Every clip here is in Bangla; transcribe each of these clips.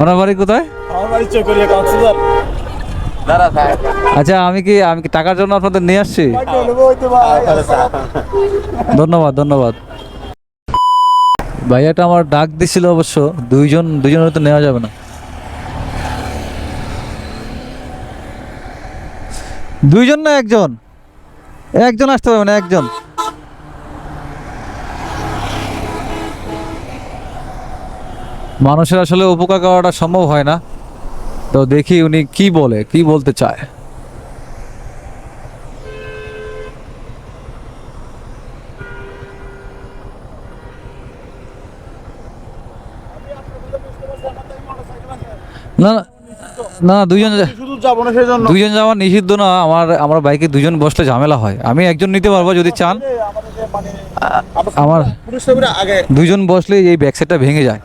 ওনার বাড়ি কোথায়? আচ্ছা আমি কি আমি কি টাকার জন্য আপনাদের নিয়ে আসছি? ধন্যবাদ ধন্যবাদ। ভাইয়াটা আমার ডাক দিছিল অবশ্য দুইজন দুইজনের তো নেওয়া যাবে না। দুইজন না একজন? একজন আসতে পারবে না একজন। মানুষের আসলে উপকার করাটা সম্ভব হয় না। তো দেখি উনি কি বলে কি বলতে চায়। না না, না দুইজন যা- শুধু যাব না সেই জন্য দুইজন যাওয়া নিষিদ্ধ না আমার আমার বাইকে দুজন বসলে ঝামেলা হয়। আমি একজন নিতে পারব যদি চান। আমার দুজন বসলে এই ব্যাক সাইডটা ভেঙে যায়।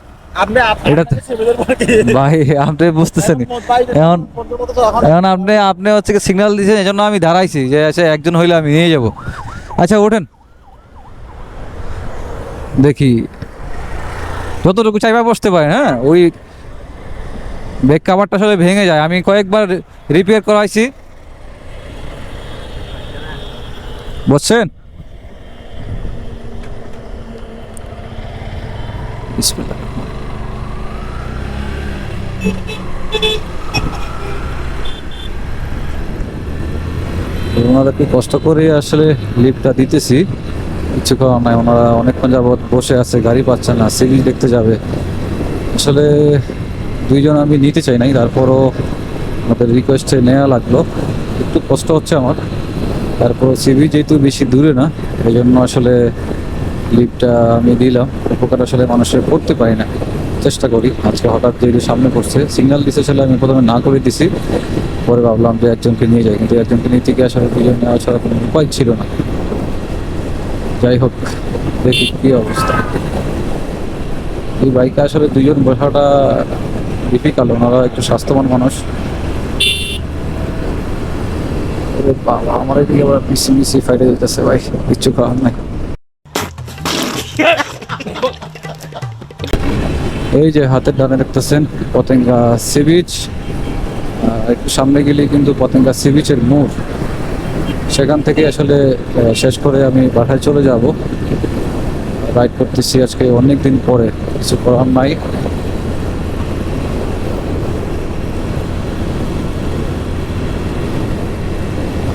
ভাই আপনি বুঝতেছেন। এখন এখন এখন আপনি আপনি হচ্ছে সিগন্যাল দিয়েছেন এই জন্য আমি দাঁড়াইছি যে আচ্ছা একজন হইলে আমি নিয়ে যাব। আচ্ছা ওঠেন। দেখি। যতটুকু চাইবা বসতে পারেন হ্যাঁ? ওই ব্রেক কাভারটা আসলে ভেঙে যায়। আমি কয়েকবার রিপেয়ার করাইছি। বুঝছেন বিসমিল্লাহ। তো ওনাদেরকে কষ্ট করে আসলে লিফটটা দিতেছি। কিছু নাই, ওনারা অনেকক্ষণ যাবৎ বসে আছে, গাড়ি পাচ্ছে না, সিভিল দেখতে যাবে। আসলে দুইজন আমি নিতে চাই নাই, তারপরও আমাদের রিকোয়েস্টে নেওয়া লাগল। একটু কষ্ট হচ্ছে আমার। তারপর সিভি যেহেতু বেশি দূরে না এই জন্য আসলে লিফটটা আমি দিলাম। উপকার আসলে মানুষের করতে পারি না। চেষ্টা করি। আজকে হঠাৎ যেহেতু সামনে পড়ছে সিগন্যাল দিতে ছিল আমি প্রথমে না করে দিছি। পরে ভাবলাম যে একজনকে নিয়ে যাই, কিন্তু একজনকে নিয়ে গিয়ে আসলে দুজন নেওয়া ছাড়া কোনো উপায় ছিল না। যাই হোক, দেখি কি অবস্থা। এই বাইকে আসলে দুজন বসাটা ডিফিকাল্ট ওনারা একটু স্বাস্থ্যবান মানুষ। বাবা, আমার এদিকে আবার পিসি মিসি ফাইটে যেতেছে ভাই কিচ্ছু করার নাই। এই যে হাতের ডানে দেখতেছেন পতেঙ্গা সি বিচ একটু সামনে গেলেই কিন্তু পতেঙ্গা সি বিচের সেখান থেকে আসলে শেষ করে আমি বাসায় চলে যাব। রাইড করতেছি আজকে অনেক দিন পরে, কিছু করার নাই।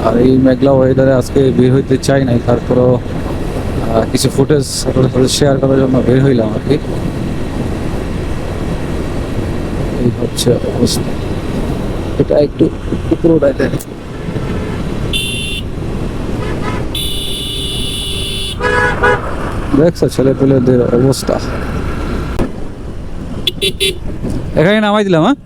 আর এই মেঘলা ওয়েদারে আজকে বের হইতে চাই নাই, তারপরও কিছু ফুটেজ শেয়ার করার জন্য বের হইলাম আর কি। এই হচ্ছে অবস্থা। এটা একটু উপরে উঠাই দেখছ ছেলে পেলেদের অবস্থা? এখানে নামাই দিলাম হ্যাঁ?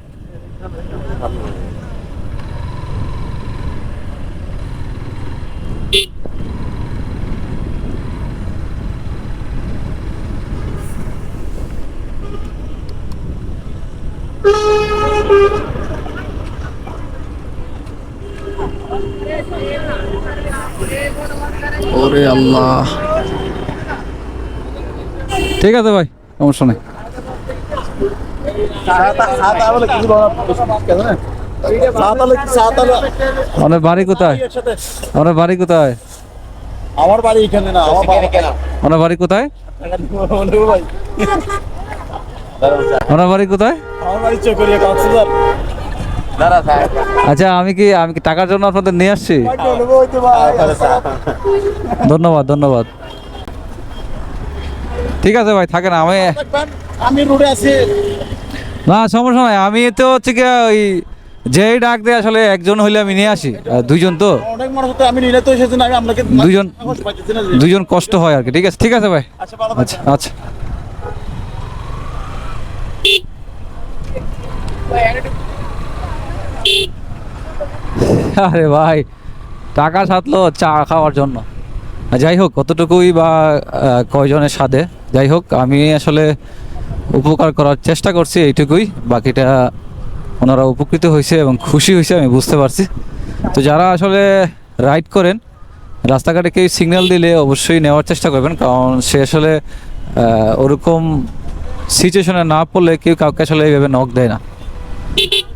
ওরে আল্লাহ। ঠিক আছে ভাই সমস্যা নেই। আপনার বাড়ি কোথায়? বাড়ি কোথায়? আমার বাড়ি এখানে না আমার বাড়ি কোথায়? বাড়ি কোথায়? আমার বাড়ি চকরিয়া কক্সবাজার আচ্ছা আমি কি আমি কি টাকার জন্য আপনাদের নিয়ে আসছি? ধন্যবাদ ধন্যবাদ। ঠিক আছে ভাই থাকেন আমি আমি রোডে আছি। না সমস্যা নাই আমি তো হচ্ছে কি ওই যেই ডাক দিয়ে আসলে একজন হইলে আমি নিয়ে আসি আর দুইজন তো। অনেক মানুষ তো আমি নিলে তো এসেছেন আমি আপনাকে দুজন সাহস পাইতেছি না যে। দুইজন কষ্ট হয় আর কি ঠিক আছে ঠিক আছে ভাই। আচ্ছা আচ্ছা আচ্ছা আরে ভাই, টাকা সাথলো চা খাওয়ার জন্য। যাই হোক, কতটুকুই বা কয়জনের সাথে যাই হোক, আমি আসলে উপকার করার চেষ্টা করছি এইটুকুই। বাকিটা ওনারা উপকৃত হয়েছে এবং খুশি হয়েছে, আমি বুঝতে পারছি। তো যারা আসলে রাইড করেন, রাস্তাঘাটে কেউ সিগন্যাল দিলে অবশ্যই নেওয়ার চেষ্টা করবেন। কারণ সে আসলে ওরকম সিচুয়েশনে না পড়লে কেউ কাউকে আসলে এইভাবে নক দেয় না।